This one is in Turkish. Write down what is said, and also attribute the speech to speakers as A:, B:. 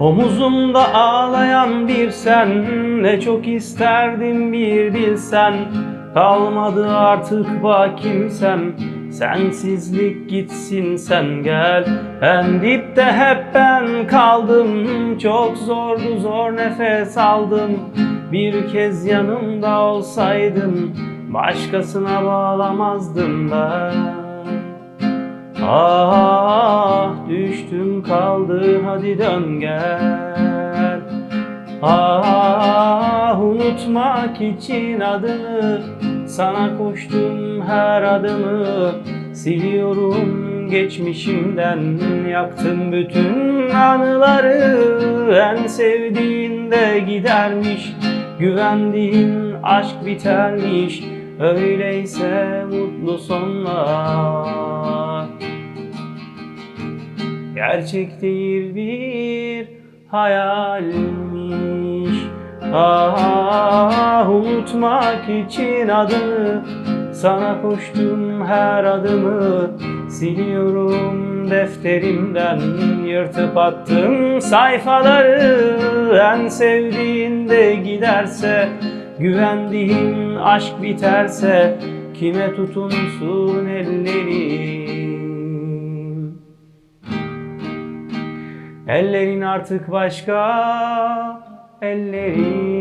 A: Omuzumda ağlayan bir sen Ne çok isterdim bir bilsen. Kalmadı artık bak kimsem Sensizlik gitsin sen gel. En dipte hep ben kaldım Çok zordu zor nefes aldım. Bir kez yanımda olsaydın Başkasına bağlamazdım ben. Ah düştüm kaldı hadi dön gel. Ah unutmak için adını Sana koştum her adımı. Siliyorum geçmişimden Yaktım bütün anıları. En sevdiğinde gidermiş Güvendiğin aşk bitermiş. Öyleyse mutlu sonlar Gerçek değil bir hayalmiş. Ah unutmak için adını Sana koştum her adımı. Siliyorum defterimden Yırtıp attım sayfaları. En sevdiğinde giderse Güvendiğin aşk biterse Kime tutunsun ellerim Ellerin artık başka ellerin